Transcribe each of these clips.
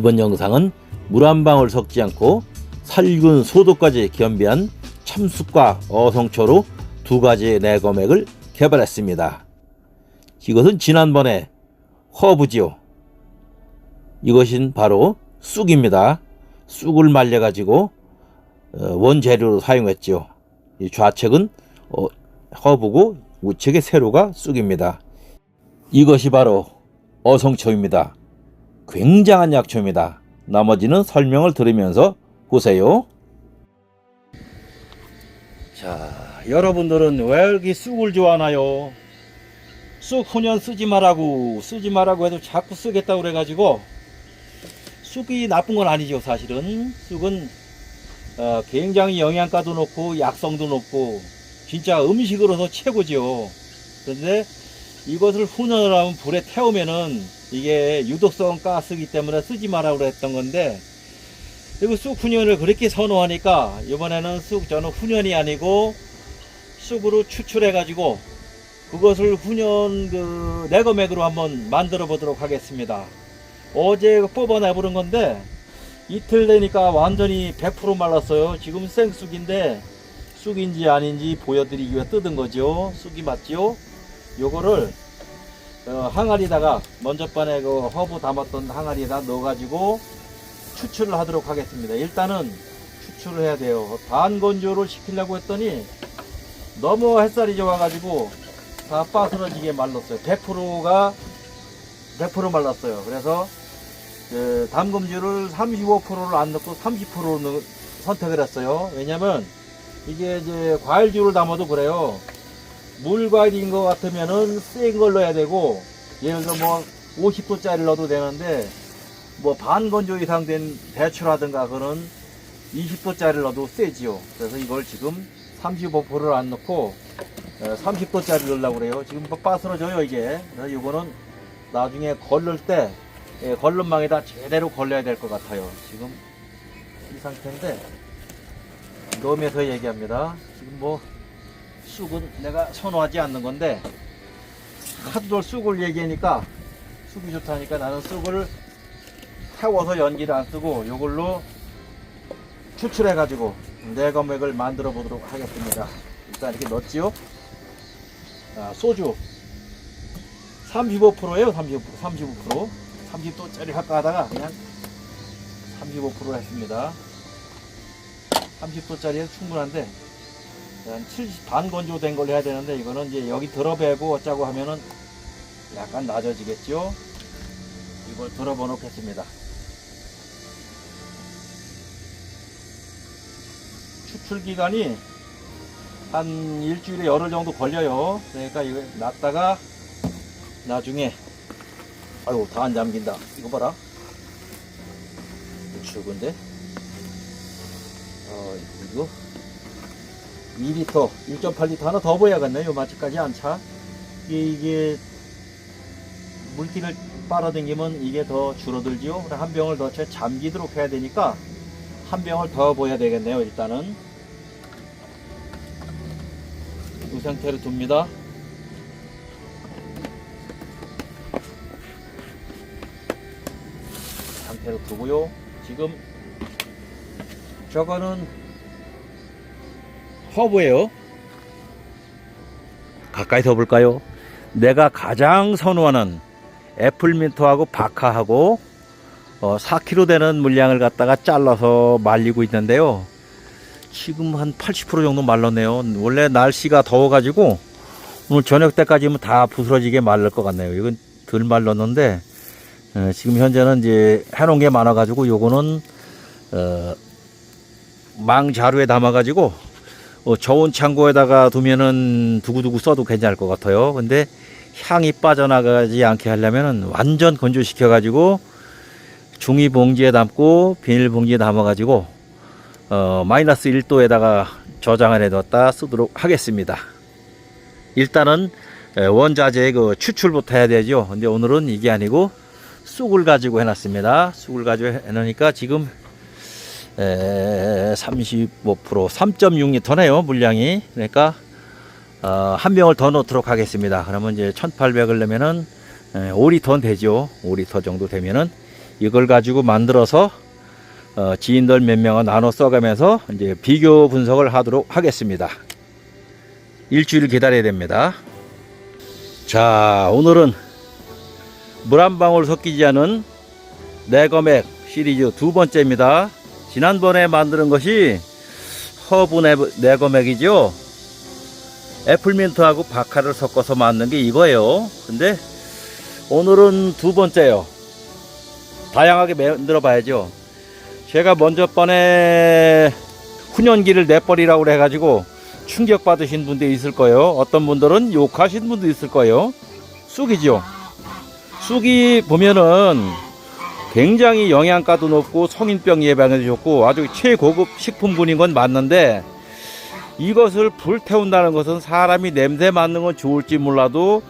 이번 영상은 물 한 방울 섞지 않고 살균 소독까지 겸비한 참숯과 어성초로 두 가지의 내검액을 개발했습니다. 이것은 지난번에 허브지요. 이것은 바로 쑥입니다. 쑥을 말려가지고 어, 원재료로 사용했지요. 이 좌측은 어, 허브고 우측의 세로가 쑥입니다. 이것이 바로 어성초입니다. 굉장한 약초입니다. 나머지는 설명을 들으면서 보세요. 자, 여러분들은 왜 이렇게 쑥을 좋아하나요? 쑥 훈연 쓰지 말라고 쓰지 말라고 해도 자꾸 쓰겠다고 그래가지고 쑥이 나쁜 건 아니죠 사실은 쑥은 어, 굉장히 영양가도 높고 약성도 높고 진짜 음식으로서 최고죠 그런데 이것을 훈연을 하면 불에 태우면은 이게 유독성 가스이기 때문에 쓰지 말라고 했던 건데 그리고 쑥 훈연을 그렇게 선호하니까 이번에는 쑥 저는 훈연이 아니고 쑥으로 추출해 가지고 그것을 훈연 그 내거맥으로 한번 만들어 보도록 하겠습니다. 어제 뽑아내 보는 건데 이틀 되니까 완전히 100% 말랐어요. 지금 생쑥인데 쑥인지 아닌지 보여드리기 위해 뜯은 거죠. 쑥이 맞지요? 요거를 어, 항아리다가 먼저 번에 그 허브 담았던 항아리에다 넣어가지고 추출을 하도록 하겠습니다. 일단은 추출을 해야 돼요. 반 건조를 시키려고 했더니 너무 햇살이 좋아가지고 다 빠스러지게 말랐어요. 100%가 100% 말랐어요. 그래서 그 담금주를 35%를 안 넣고 30%를 선택을 했어요. 왜냐면 이게 이제 과일주를 담아도 그래요. 물과일인 것 같으면은 센 걸 넣어야 되고 예를 들어 뭐 50도짜리를 넣어도 되는데 뭐 반건조 이상 된 배추라든가 그런 20도짜리를 넣어도 세지요. 그래서 이걸 지금 35%를 안 넣고 30도짜리 넣으려고 그래요. 지금 뭐 빠스러져요, 이게. 그래서 이거는 나중에 걸릴 때, 예, 걸름망에다 제대로 걸려야 될 것 같아요. 지금 이 상태인데, 넣으면서 얘기합니다. 지금 뭐, 쑥은 내가 선호하지 않는 건데, 하도 쑥을 얘기하니까, 쑥이 좋다니까 나는 쑥을 태워서 연기를 안 쓰고, 요걸로 추출해 가지고, 내검액을 만들어 보도록 하겠습니다. 일단 이렇게 넣었지요. 아, 소주 35%예요 35% 35% 30도짜리 할까 하다가 그냥 35% 했습니다 30도짜리에 충분한데 한 70, 반 건조된 걸 해야 되는데 이거는 이제 여기 들어배고 어쩌고 하면은 약간 낮아지겠죠 이걸 들어봐 놓겠습니다 추출 기간이 한 일주일에 열흘 정도 걸려요. 그러니까 이거 놨다가 나중에 아이고 다안 잠긴다. 이거 봐라. 죽은데. 어 이거 2리터, 1.8리터 하나 더 보야겠네. 요 마치까지 안 차. 이게, 이게 물기를 빨아당기면 이게 더 줄어들지요. 한 병을 더 채 잠기도록 해야 되니까 한 병을 더 보야 되겠네요. 일단은. 이 상태로 둡니다. 상태로 두고요. 지금 저거는 허브예요. 가까이서 볼까요? 내가 가장 선호하는 애플민트하고 바카하고 어, 4kg 되는 물량을 갖다가 잘라서 말리고 있는데요. 지금 한 80% 정도 말랐네요. 원래 날씨가 더워가지고 오늘 저녁 때까지면 다 부스러지게 말릴 것 같네요. 이건 덜 말랐는데 어, 지금 현재는 이제 해놓은 게 많아가지고 요거는 어, 망 자루에 담아가지고 어, 저온 창고에다가 두면은 두고두고 써도 괜찮을 것 같아요. 근데 향이 빠져나가지 않게 하려면은 완전 건조시켜 가지고 종이 봉지에 담고 비닐 봉지에 담아 가지고 어, 마이너스 1도에다가 저장을 해뒀다 쓰도록 하겠습니다. 일단은 에, 원자재 그 추출부터 해야 되죠. 근데 오늘은 이게 아니고 쑥을 가지고 해놨습니다. 쑥을 가지고 해놓으니까 지금 에, 35% 3.6리터네요 물량이. 그러니까 어, 한 병을 더 넣도록 하겠습니다. 그러면 이제 1,800을 넣으면은 에, 5리터는 되죠. 5리터 정도 되면은 이걸 가지고 만들어서 어, 지인들 몇 명을 나눠 써가면서 이제 비교 분석을 하도록 하겠습니다. 일주일 기다려야 됩니다. 자, 오늘은 물 한 방울 섞이지 않은 내거맥 시리즈 두 번째입니다. 지난번에 만드는 것이 허브 네, 내거맥이죠. 애플민트하고 바카를 섞어서 만든 게 이거예요. 근데 오늘은 두 번째요. 다양하게 만들어 봐야죠. 제가 먼저 번에 훈연기를 내버리라고 해가지고 충격 받으신 분도 있을 거예요. 어떤 분들은 욕하신 분도 있을 거예요. 쑥이죠. 쑥이 보면은 굉장히 영양가도 높고 성인병 예방에도 좋고 아주 최고급 식품군인 건 맞는데 이것을 불태운다는 것은 사람이 냄새 맡는 건 좋을지 몰라도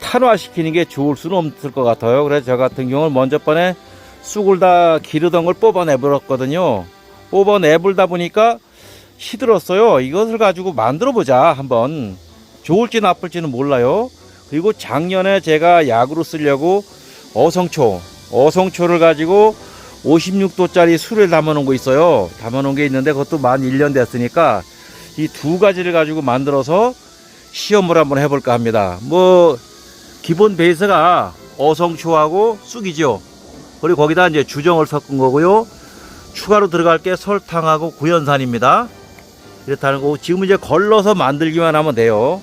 탄화시키는 게 좋을 수는 없을 것 같아요. 그래서 저 같은 경우는 먼저 번에 쑥을 다 기르던 걸 뽑아내버렸거든요. 뽑아내불다 보니까 시들었어요. 이것을 가지고 만들어 보자 한번. 좋을지 나쁠지는 몰라요. 그리고 작년에 제가 약으로 쓰려고 어성초, 어성초를 가지고 56도짜리 술을 담아놓은 거 있어요. 담아놓은 게 있는데 그것도 만 1년 됐으니까 이 두 가지를 가지고 만들어서 시험을 한번 해볼까 합니다. 뭐 기본 베이스가 어성초하고 쑥이죠. 그리고 거기다 이제 주정을 섞은 거고요. 추가로 들어갈 게 설탕하고 구연산입니다. 이렇다는 거고 지금 이제 걸러서 만들기만 하면 돼요.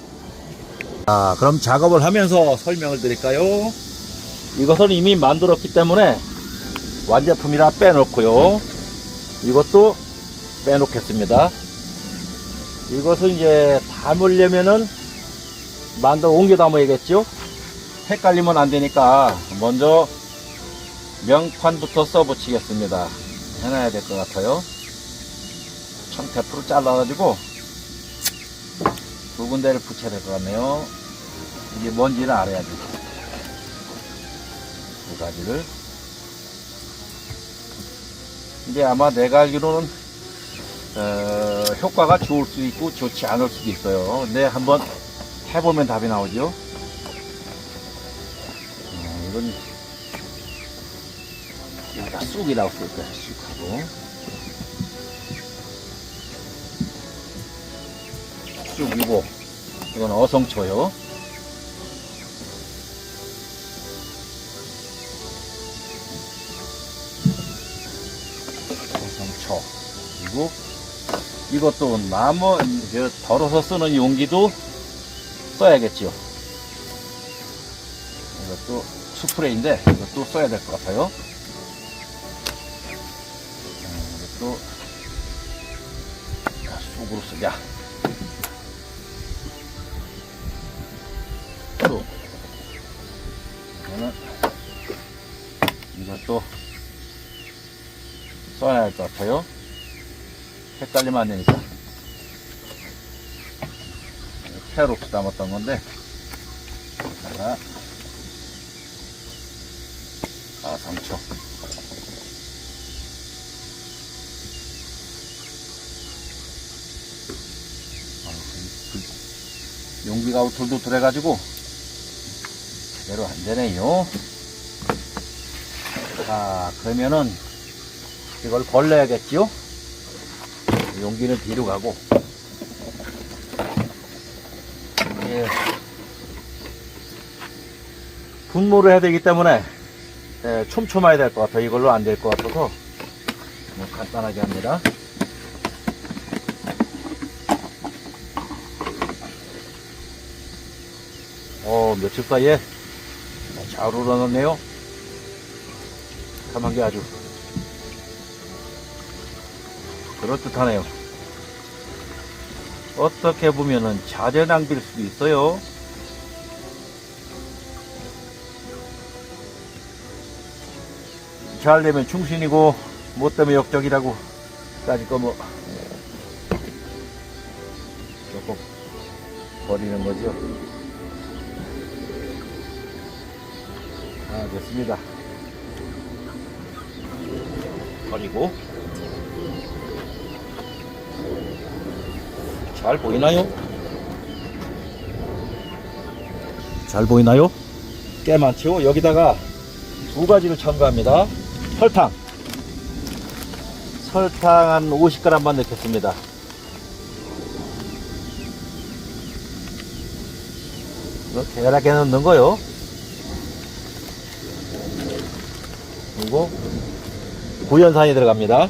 자, 그럼 작업을 하면서 설명을 드릴까요? 이것은 이미 만들었기 때문에 완제품이라 빼놓고요. 이것도 빼놓겠습니다. 이것은 이제 담으려면은 만들어 옮겨 담아야겠죠? 헷갈리면 안 되니까 먼저 명판부터 써붙이겠습니다. 해놔야 될 것 같아요. 청테프로 잘라가지고 두 군데를 붙여야 될 것 같네요. 이게 뭔지는 알아야지. 두 가지를. 이제 아마 내가 알기로는 어, 효과가 좋을 수도 있고 좋지 않을 수도 있어요. 근데 한번 해보면 답이 나오죠. 어, 이건 여기다 쑥이라고 쓸 거야, 쑥하고. 쑥이고, 이건 어성초요. 어성초. 그리고 이것도 나무, 저 덜어서 쓰는 용기도 써야겠죠. 이것도 스프레이인데, 이것도 써야 될 것 같아요. 또 속으로 쓰자. 써야 할 것 같아요. 헷갈리면 안 되니까. 캐로스 담았던 건데, 여기다가 아, 상처. 용기가 돌돌돌 해가지고 제대로 안 되네요. 자, 그러면은 이걸 걸러야겠지요? 용기는 뒤로 가고. 예. 분모를 해야 되기 때문에 예, 촘촘해야 될 것 같아요. 이걸로 안 될 것 같아서 뭐 간단하게 합니다. 어, 며칠 사이에 잘 우러났네요. 참한 게 아주 그럴듯하네요. 어떻게 보면은 자재 낭비일 수도 있어요. 잘 되면 충신이고 못 되면 역적이라고 따질 거뭐 조금 버리는 거죠. 아, 됐습니다. 버리고. 잘 보이나요? 잘 보이나요? 꽤 많죠? 여기다가 두 가지를 첨가합니다. 설탕. 설탕 한 50g만 넣겠습니다. 이렇게 계랗게 넣는 거요. 그리고 구연산이 들어갑니다.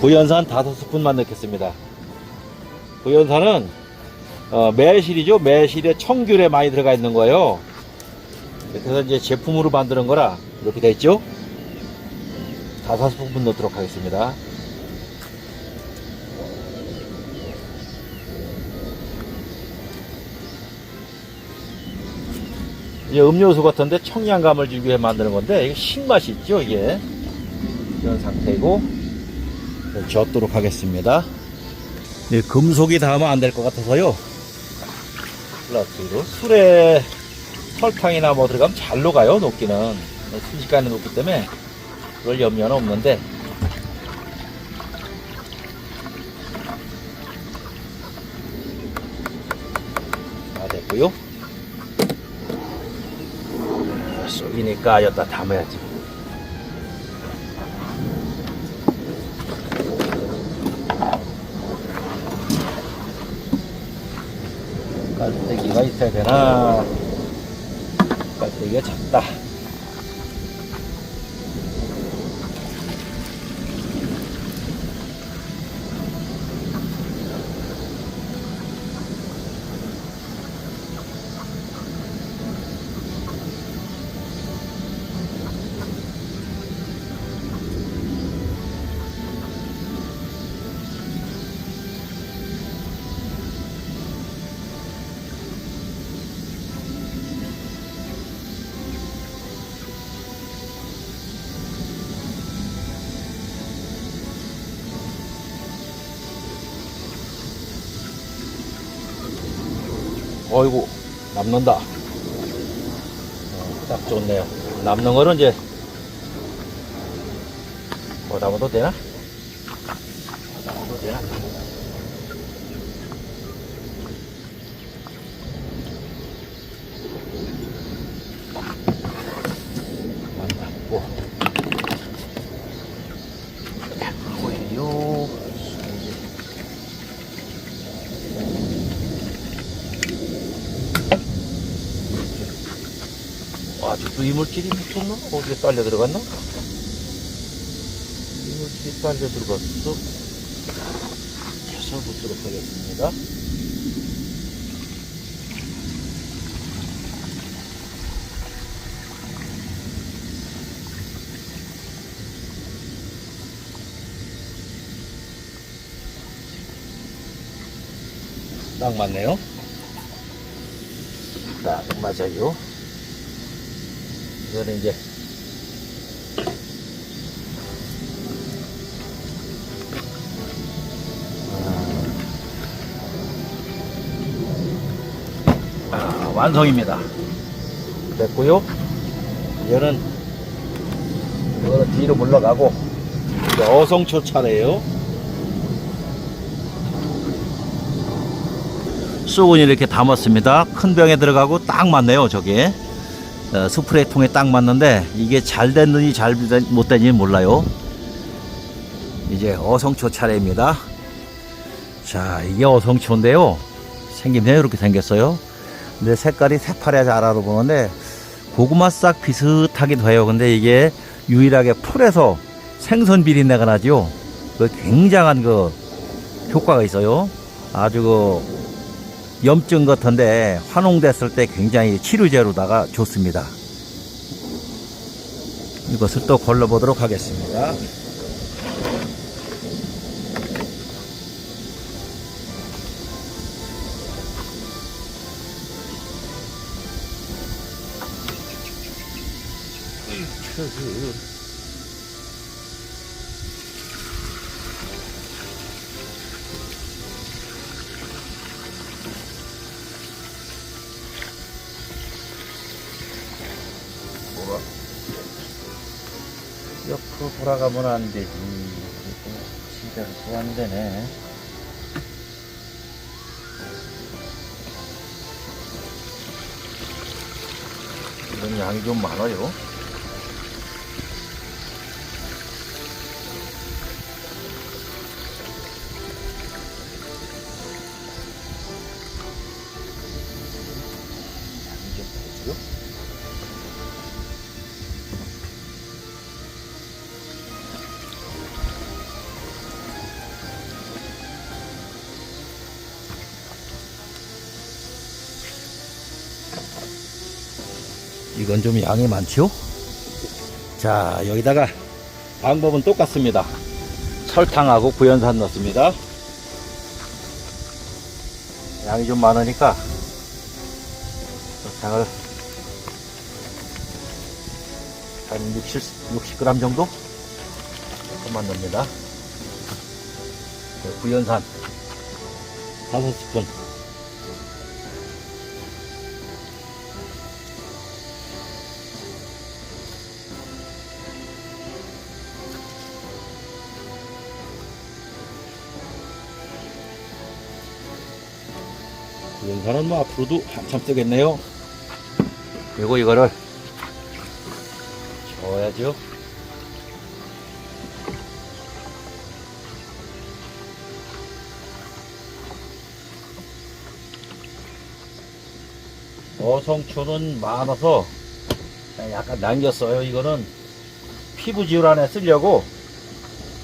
구연산 5스푼만 넣겠습니다. 구연산은 어, 매실이죠. 매실에 청귤에 많이 들어가 있는 거예요. 그래서 이제 제품으로 만드는 거라 이렇게 돼 있죠. 다섯 스푼 넣도록 하겠습니다. 이제 음료수 같은데 청량감을 주기 위해 만드는 건데 이게 신맛이 있죠 이게 이런 상태이고 젓도록 하겠습니다. 네, 금속이 닿으면 안 될 것 같아서요. 플라스틱으로 술에 설탕이나 뭐 들어가면 잘 녹아요 녹기는. 순식간에 녹기 때문에 그럴 염려는 없는데. 다 됐고요. 쏙이니까 여기다 담아야지 깔때기가 있어야 되나 깔때기가 작다 딱 좋네요 남는 거는 이제 뭐 담아도 되나? 담아도 되나? 안 담고 오히려 이물질이 붙었나? 어디에 딸려 들어갔나? 이물질이 딸려 들어갔어. 계속 붙도록 하겠습니다. 딱 맞네요. 딱 맞아요. 이거는 이제 아, 완성입니다. 됐고요. 이거는 이거는 뒤로 물러가고 어성초 차례예요. 쑥은 이렇게 담았습니다. 큰 병에 들어가고 딱 맞네요, 저게. 어, 스프레이 통에 딱 맞는데 이게 잘 됐는지 잘 못 됐는지 몰라요. 이제 어성초 차례입니다. 자, 이게 어성초인데요. 생김새 이렇게 생겼어요. 근데 색깔이 잘 알아보는데 고구마 싹 비슷하기도 해요. 근데 이게 유일하게 풀에서 생선 비린내가 나죠. 그 굉장한 그 효과가 있어요. 아주 그 염증 같은데 환홍됐을 때 굉장히 치료제로다가 좋습니다. 이것을 또 걸러보도록 하겠습니다. 돌아가면 안 되지. 진짜 또안 되네. 이건 양이 좀 많아요. 양이 좀 되고요. 이건 좀 양이 많죠? 자, 여기다가 방법은 똑같습니다. 설탕하고 구연산 넣습니다. 양이 좀 많으니까 설탕을 한 60, 60g 정도? 조금만 넣습니다. 그 구연산 5스푼 연산은 뭐 앞으로도 한참 쓰겠네요. 그리고 이거를 저어야죠. 어성초는 많아서 약간 남겼어요. 이거는 피부 지울 안에 쓰려고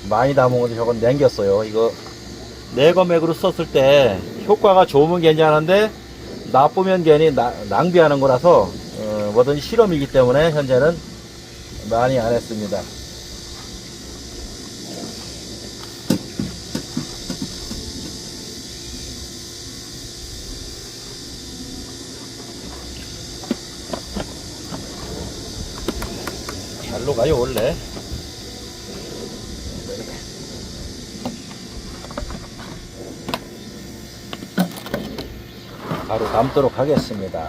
많이 담은 건데 저건 남겼어요. 이거 내거맥으로 썼을 때 효과가 좋으면 괜찮은데 나쁘면 괜히 나- 낭비하는 거라서 어, 뭐든 실험이기 때문에 현재는 많이 안 했습니다. 잘로 가요 원래. 바로 담도록 하겠습니다.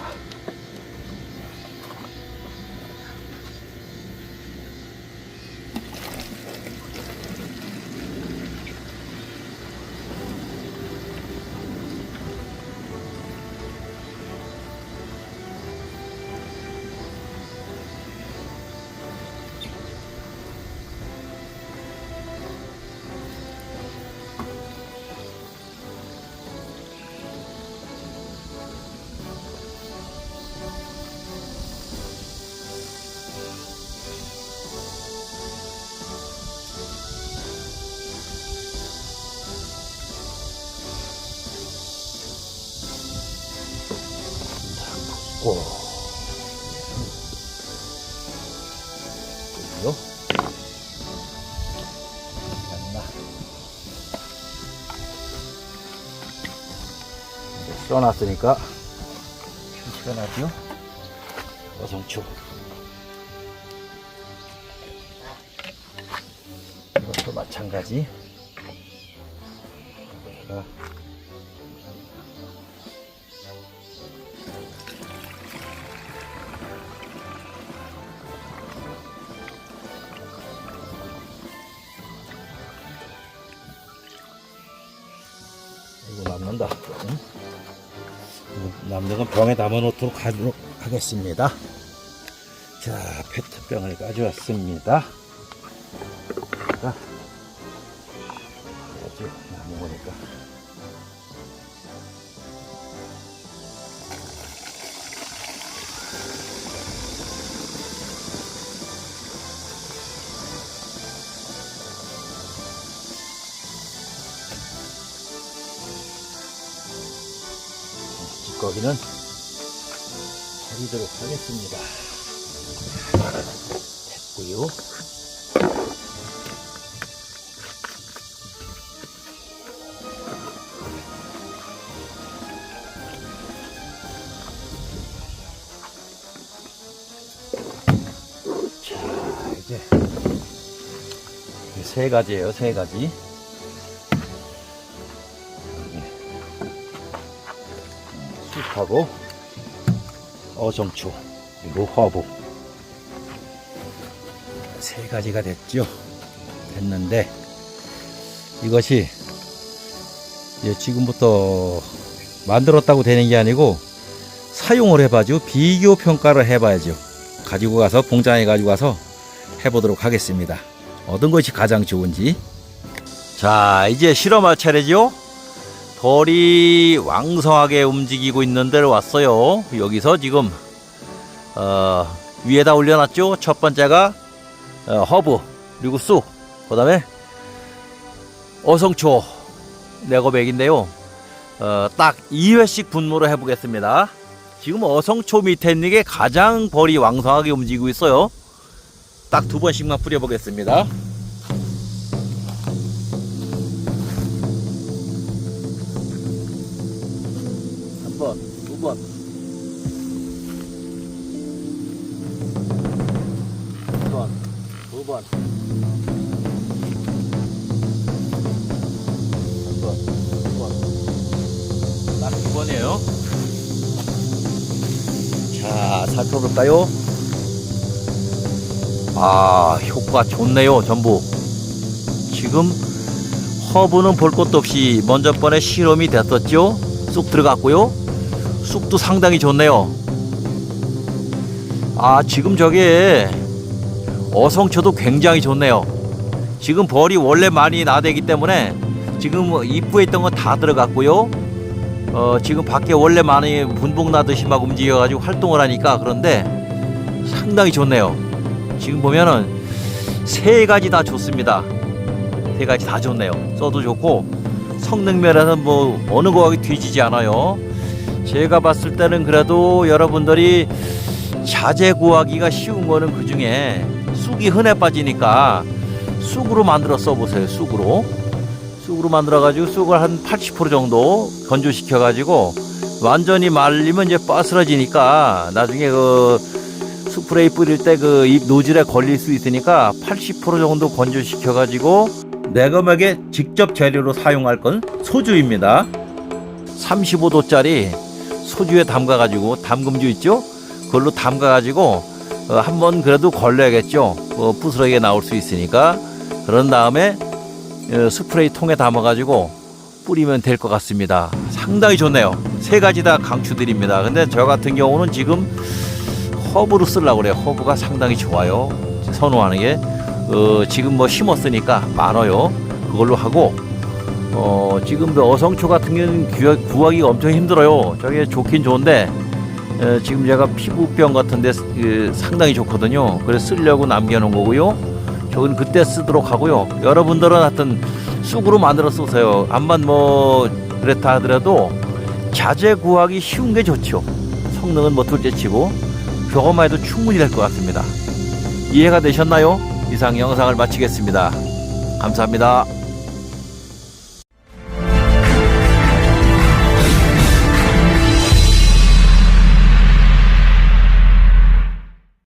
써놨으니까 표시가 나죠? 어성초. 이것도 마찬가지. 여기다가 이거 남는 건 병에 담아 놓도록 하도록 하겠습니다. 자, 페트병을 가져왔습니다. 자, 남은 거니까. 찌꺼기는 버리도록 하겠습니다. 됐고요. 자, 이제 이세 가지예요, 세 가지. 쑥하고 어정초 그리고 허브 세 가지가 됐죠 됐는데 이것이 지금부터 만들었다고 되는 게 아니고 사용을 해봐죠 비교 평가를 해봐야죠 가지고 가서 공장에 가지고 가서 해보도록 하겠습니다. 어떤 것이 가장 좋은지. 자, 이제 실험할 차례죠. 벌이 왕성하게 움직이고 있는 데로 왔어요. 여기서 지금 어, 위에다 올려놨죠. 첫 번째가 어, 허브 그리고 쑥, 그 다음에 어성초 네거백인데요. 어, 딱 2회씩 분무를 해보겠습니다. 지금 어성초 밑에 있는 게 가장 벌이 왕성하게 움직이고 있어요. 딱 두 번씩만 뿌려보겠습니다. 좋네요, 전부. 지금 허브는 볼 것도 없이 먼저 번에 실험이 됐었죠? 쑥 들어갔고요. 쑥도 상당히 좋네요. 아, 지금 저게 어성초도 굉장히 좋네요. 지금 벌이 원래 많이 나대기 때문에 지금 입구에 있던 건 다 들어갔고요. 어, 지금 밖에 원래 많이 분봉 나듯이 막 움직여가지고 활동을 하니까 그런데 상당히 좋네요. 지금 보면은 세 가지 다 좋습니다. 세 가지 다 좋네요. 써도 좋고 성능 면에서 뭐 어느 거하고 뒤지지 않아요. 제가 봤을 때는 그래도 여러분들이 자재 구하기가 쉬운 거는 그 중에 쑥이 흔해 빠지니까 쑥으로 만들어 써보세요. 쑥으로. 쑥으로 만들어가지고 쑥을 한 80% 정도 건조시켜가지고 완전히 말리면 이제 빠스러지니까 나중에 그 스프레이 뿌릴 때 그 잎 노즐에 걸릴 수 있으니까 80% 정도 건조시켜가지고 내검액에 직접 재료로 사용할 건 소주입니다. 35도짜리 소주에 담가가지고 담금주 있죠? 그걸로 담가가지고 어, 한번 그래도 걸려야겠죠. 어, 부스러기가 나올 수 있으니까 그런 다음에 어, 스프레이 통에 담아가지고 뿌리면 될 것 같습니다. 상당히 좋네요. 세 가지 다 강추드립니다. 근데 저 같은 경우는 지금 허브로 쓰려고 그래요. 허브가 상당히 좋아요. 선호하는 게. 어, 지금 뭐 심었으니까 많아요. 그걸로 하고, 어, 지금도 어성초 같은 경우는 구하, 구하기가 엄청 힘들어요. 저게 좋긴 좋은데, 에, 지금 제가 피부병 같은데 그, 상당히 좋거든요. 그래서 쓰려고 남겨놓은 거고요. 저건 그때 쓰도록 하고요. 여러분들은 하여튼 쑥으로 만들어 쓰세요. 암만 뭐 그렇다 하더라도 자재 구하기 쉬운 게 좋죠. 성능은 뭐 둘째치고 그것만 해도 충분히 될 것 같습니다. 이해가 되셨나요? 이상 영상을 마치겠습니다. 감사합니다.